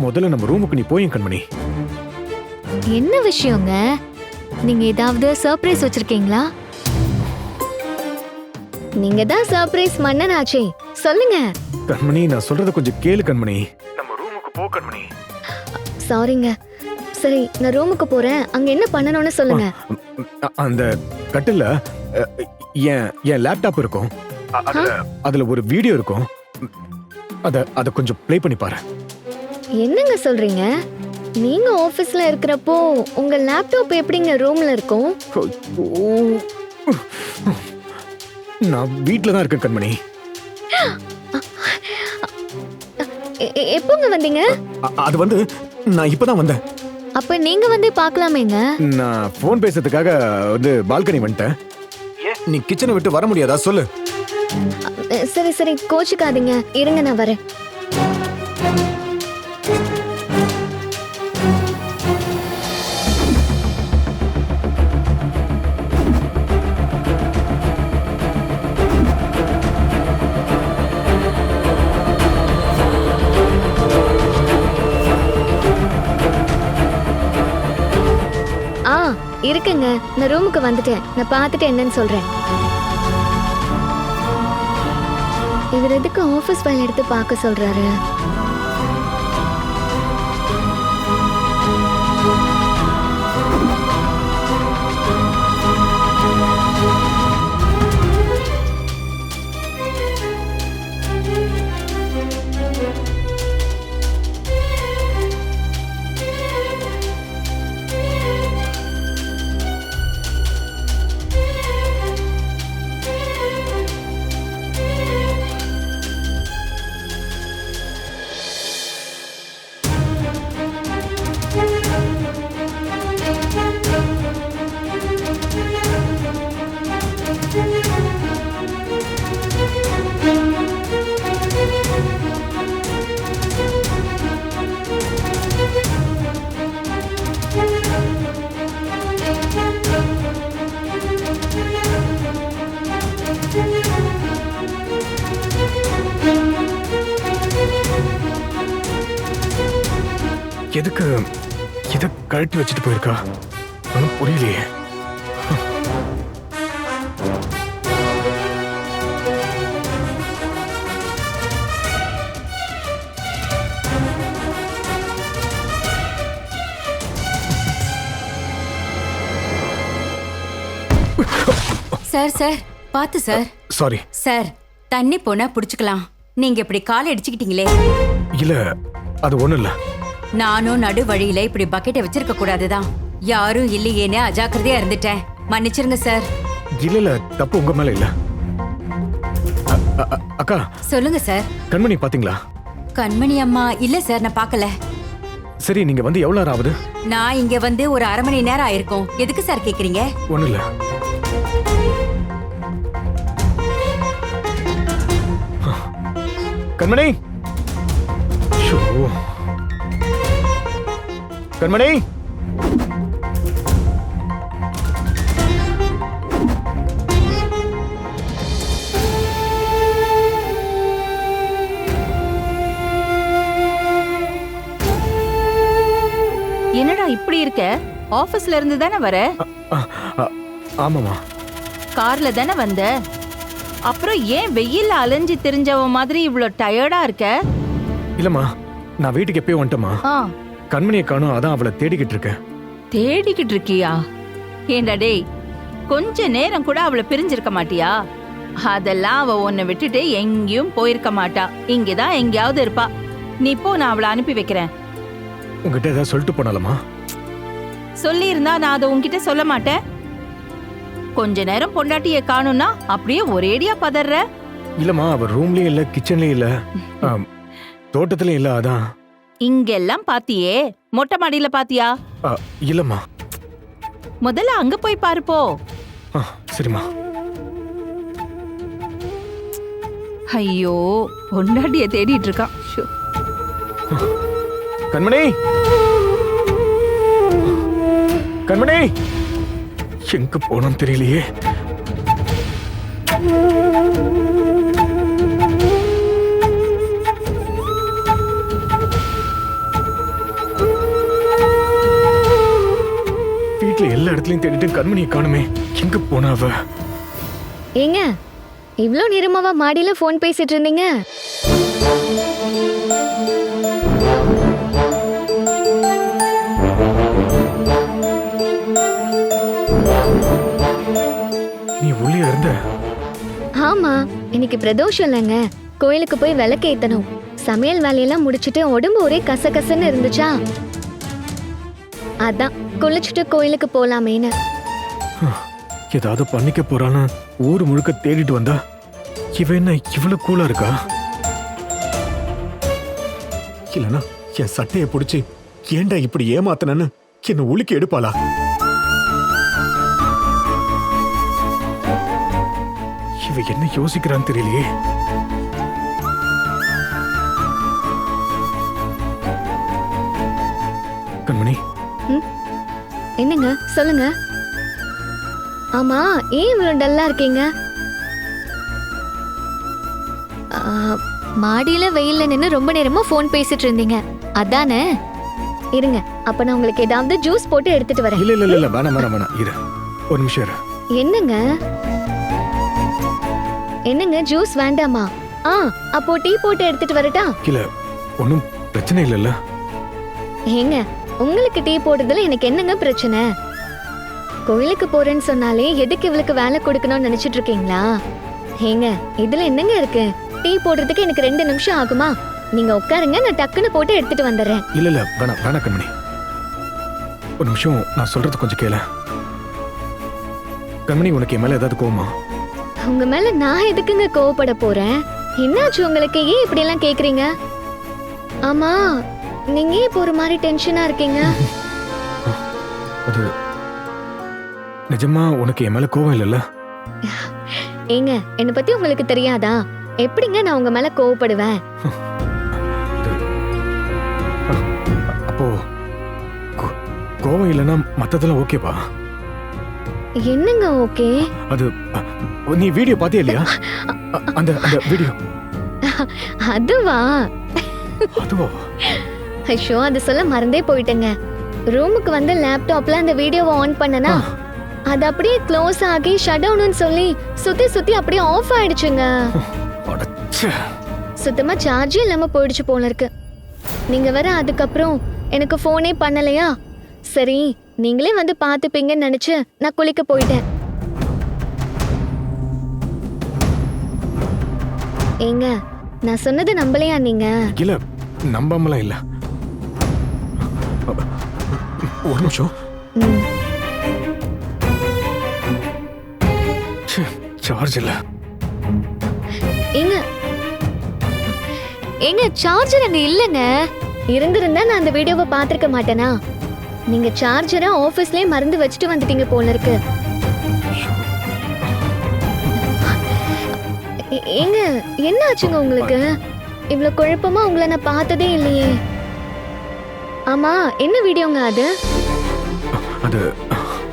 முதல்ல நம்ம ரூமுக்கு நீ போயும் கண்மணி. என்ன விஷயங்க? நீங்க ஏதாவது சர்ப்ரைஸ் வச்சிருக்கீங்களா? நீங்க தான் சர்ப்ரைஸ் மன்னனாச்சே. சொல்லுங்க. கண்மணி நான் சொல்றத கொஞ்சம் கேளு கண்மணி. நம்ம ரூமுக்கு போ கண்மணி. சாரிங்க சரி நான் ரூமுக்கு போறேன். அங்க என்ன பண்ணணும்னு சொல்லுங்க. அ- அந்த கட்டில அ, என் என் லேப்டாப் இருக்கும். அ- அதுல அதுல ஒரு வீடியோ இருக்கும். அத அத கொஞ்சம் ப்ளே பண்ணி பாரு. என்னங்க சொல்றீங்க? நீங்க ஆபீஸ்ல இருக்கிறப்போ உங்க லேப்டாப் எப்படிங்க ரூம்ல இருக்கும். நான் வீட்ல தான் இருக்கேன் கண்மணி. எப்போங்க வந்தீங்க? அது வந்து நான் இப்பதான் வந்தேன். அப்ப நீங்க வந்து பார்க்கலாமேங்க. நான் ஃபோன் பேசுறதுக்காக வந்து பால்கனி வந்துட்டேன். நீ கிச்சனை விட்டு வர முடியாதா? சொல்லு. சரி சரி கோச்சுக்காதீங்க. இருங்க நான் வரேன். இருக்குங்க. நான் ரூமுக்கு வந்துட்டேன். நான் பார்த்துட்டு என்னன்னு சொல்றேன். இவர் எதுக்கு ஆஃபீஸ் ஃபைல் எடுத்து பார்க்க சொல்றாரு? எதுக்கு இத கழட்டி வச்சுட்டு போயிருக்கா? ஒன்றும் புரியலையே. சார் சார் பார்த்து சார். சாரி சார் தண்ணி போனா புடிச்சுக்கலாம். நீங்க இப்படி காலை அடிச்சுக்கிட்டீங்களே இல்ல அது ஒண்ணும் இல்ல. நானும் நடு வழியில இப்படி பக்கெட்டை வச்சிருக்க கூடாதுதான். யாரும் இல்லையேன்னு அஜாக்கிரதையா இருந்துட்டேன். மன்னிச்சிருங்க சார் இல்ல இல்ல தப்பு உங்க மேல இல்ல. அ- அ- அ- அக்கா. சொல்லுங்க சார் கண்மணி பாத்தீங்களா? கண்மணி அம்மா இல்ல சார் நான் பார்க்கல சரி நீங்க வந்து எவ்வளவு நேரம் ஆகுது? நான் இங்க வந்து ஒரு அரை மணி நேரம் ஆயிருக்கும். எதுக்கு சார் கேக்குறீங்க? ஒண்ணும் இல்ல. கண்மணி! கண்மணி. என்னடா இப்படி இருக்க? ஆபீஸ்ல இருந்து தானே வர? ஆமாமா கார்ல தானே வந்த? அப்புறம் ஏன் வெயில்ல அலைஞ்சு தெரிஞ்சவ மாதிரி இவ்ளோ டயர்டா இருக்க? இல்லம்மா நான் வீட்டுக்கு எப்பயும் வந்துட்டேமா கண்மணியை காணும் அதான் அவளை தேடிக்கிட்டு இருக்கேன். தேடிக்கிட்டு இருக்கியா? ஏண்டா டேய் கொஞ்ச நேரம் கூட அவளை பிரிஞ்சிருக்க மாட்டியா? அதெல்லாம் அவ உன்னை விட்டுட்டு எங்கேயும் போயிருக்க மாட்டா. இங்கதான் எங்கேயாவது இருப்பா. நீ போ நான் அவளை அனுப்பி வைக்கிறேன். உங்ககிட்ட ஏதாவது சொல்லிட்டு போனாலமா? சொல்லியிருந்தா நான் அதை உன்கிட்ட சொல்ல மாட்டேன். கொஞ்ச நேரம் பொண்டாட்டிய காணும்னா அப்படியே ஒரேடியா பதற இல்லம்மா அவ ரூம்லயும் இல்ல கிச்சன்லயும் இல்ல. தோட்டத்திலயும் இல்ல அதான். இங்கெல்லாம் பாத்தியே. மொட்டை மாடியில பாத்தியா? இல்லம்மா. முதல்ல அங்க போய் பாரு போ. ஆ, சரிம்மா. ஐயோ பொண்டாட்டிய தேடிட்டு இருக்கான். கண்மணி! கண்மணி! எங்க போனோம் தெரியலையே. எல்லா இடத்துலயும் தேடிட்டு கண்மணியை காணுமே. எங்க போனா அவ? ஏங்க இவ்ளோ நேரமாவா மாடியில ஃபோன் பேசிட்டு இருந்தீங்க? நீ உள்ளே இருந்த? ஆமா இன்னைக்கு பிரதோஷம் இல்லைங்க. கோயிலுக்கு போய் விளக்கு ஏத்தணும். சமையல் வேலையெல்லாம் முடிச்சிட்டு உடம்பு ஒரே கசகசன்னு இருந்துச்சா? அதான் குளிச்சுட்டு கோயிலுக்கு போலாமேன்னு. ஏதாவது பண்ணிக்க போறான்னு ஊர் முழுக்க தேடிட்டு வந்தா இவ என்ன இவ்வளவு கூலா இருக்கா? இல்லனா என் சட்டைய பிடிச்சி ஏன்டா இப்படி ஏமாத்தனன்னு என்ன உலுக்கி எடுப்பாளா? இவ என்ன யோசிக்கிறான்னு தெரியலையே. கண்மணி என்னங்க? சொல்லுங்க. ஆமா ஏன் இவ்வளவு டல்லா இருக்கீங்க? மாடியில வெயில்ல நின்னு ரொம்ப நேரமா ஃபோன் பேசிட்டு இருந்தீங்க. அதானே? இருங்க அப்ப நான் உங்களுக்கு ஏதாவது ஜூஸ் போட்டு எடுத்துட்டு வரேன். இல்ல இல்ல இல்ல, வேணாம் வேணாம் வேணாம். இரு ஒரு நிமிஷம் இரு. என்னங்க? என்னங்க ஜூஸ் வேண்டாமா? ஆ அப்போ டீ போட்டு எடுத்துட்டு வரட்டா? இல்ல ஒன்றும் பிரச்சனை இல்லைல்ல. ஏங்க உங்களுக்கு டீ போடுறதுல எனக்கு என்னங்க பிரச்சனை? கோயிலுக்கு போறேன்னு சொன்னாலே எதுக்கு இவளுக்கு வேலை கொடுக்கணும்னு நினைச்சிட்டு இருக்கீங்களா? ஏங்க இதுல என்னங்க இருக்கு? டீ போடுறதுக்கு எனக்கு ரெண்டு நிமிஷம் ஆகுமா? நீங்க உட்காருங்க நான் டக்குன்னு போட்டு எடுத்துட்டு வந்துடுறேன். இல்ல இல்ல வேணாம் வேணாம் கண்மணி. ஒரு நிமிஷம் நான் சொல்றது கொஞ்சம் கேள. கண்மணி உனக்கு என் மேல ஏதாவது கோவமா? உங்க மேல நான் எதுக்குங்க கோவப்பட போறேன்? என்னாச்சு உங்களுக்கு? ஏன் இப்படி எல்லாம் கேக்குறீங்க? ஆமா நீங்க இப்போ ஒரு மாதிரி டென்ஷனா இருக்கீங்க? அது நிஜமா உனக்கு என் மேல கோவம் இல்லைல்ல? ஏங்க என்னை பத்தி உங்களுக்கு தெரியாதா? எப்படிங்க நான் உங்க மேல கோவப்படுவேன்? அப்போ கோ- கோவம் இல்லைன்னா மத்ததெல்லாம் ஓகேப்பா என்னங்க ஓகே? அது அ, நீ வீடியோ பாத்தியா இல்லையா? அ, அந்த அந்த வீடியோ. அதுவா? அதுவா? ஐயோ அது சொல்ல மறந்தே போயிட்டேங்க. ரூமுக்கு வந்து லேப்டாப்ல அந்த வீடியோவை ஆன் பண்ணனா அது அப்படியே க்ளோஸ் ஆகி ஷட் டவுன்னு சொல்லி சுத்தி சுத்தி அப்படியே ஆஃப் ஆயிடுச்சுங்க. சுத்தமா சார்ஜே இல்லாம போயிடுச்சு போல இருக்கு. நீங்க வேற அதுக்கப்புறம் எனக்கு ஃபோனே பண்ணலையா? சரி நீங்களே வந்து பாத்துப்பீங்கன்னு நினைச்சு நான் குளிக்க போயிட்டேன். ஏங்க நான் சொன்னது நம்பலையா நீங்க? இல்ல நம்பாமலாம் இல்ல. ஒரு நிமிஷம். ம், சார்ஜ் இல்ல. ஏங்க ஏங்க சார்ஜர் அங்க இல்லைங்க. இருந்திருந்தா நான் அந்த வீடியோவை பார்த்திருக்க மாட்டேனா? நீங்க சார்ஜரை ஆபீஸ்லயே மறந்து வச்சுட்டு வந்துட்டீங்க போல இருக்கு. ஏங்க என்ன ஆச்சுங்க உங்களுக்கு? இவ்வளவு குழப்பமா உங்களை நான் பார்த்ததே இல்லையே. ஆமா என்ன வீடியோங்க அது? அது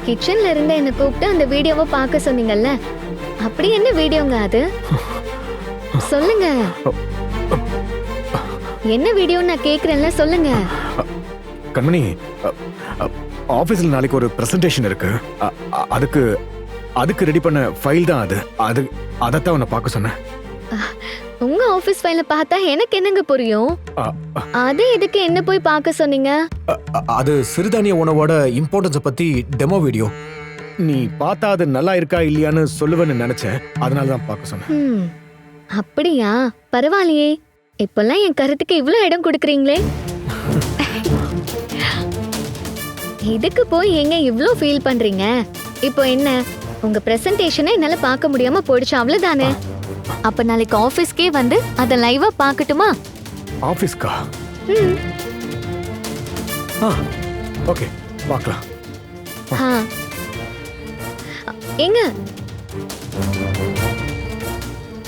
கிச்சன்ல இருந்த என்ன கூப்பிட்டு அந்த வீடியோவை பார்க்க சொன்னீங்கல்ல அப்படி என்ன வீடியோங்க அது? சொல்லுங்க. என்ன வீடியோன்னு நான் கேக்குறேன்ல சொல்லுங்க. கண்மணி ஆபீஸ்ல நாளைக்கு ஒரு பிரசன்டேஷன் இருக்கு. அதுக்கு அதுக்கு ரெடி பண்ண ஃபைல் தான் அது. அது அதைத்தான் உன்னை பார்க்க சொன்னேன். உங்க ஆபீஸ் ஃபைல பார்த்தா எனக்கு என்னங்க புரியும்? அது எதுக்கு என்ன போய் பார்க்க சொன்னீங்க? அது சிறுதானிய உணவோட இம்பார்ட்டன்ஸை பத்தி டெமோ வீடியோ நீ பார்த்தா அது நல்லா இருக்கா இல்லையான்னு சொல்லுவேன்னு நினைச்சேன். அதனால தான் பார்க்க சொன்னேன். அப்படியா? பரவாயில்லையே. இப்பெல்லாம் என் கருத்துக்கு இவ்ளோ இடம் கொடுக்குறீங்களே. இதுக்கு போய் எங்க இவ்ளோ ஃபீல் பண்றீங்க? இப்போ என்ன? உங்க பிரசன்டேஷனை என்னால பார்க்க முடியாம போயிடுச்சு. அவ்வளவுதானே? அப்ப நாளைக்கு ஆபீஸ்க்கே வந்து அத லைவா பார்க்கட்டுமா? ஆபீஸ்க்கா? ஆ ஓகே பார்க்கலாம். ஆ. எங்க?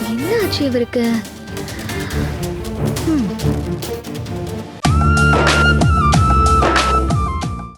என்ன ஆச்சு இவருக்கு?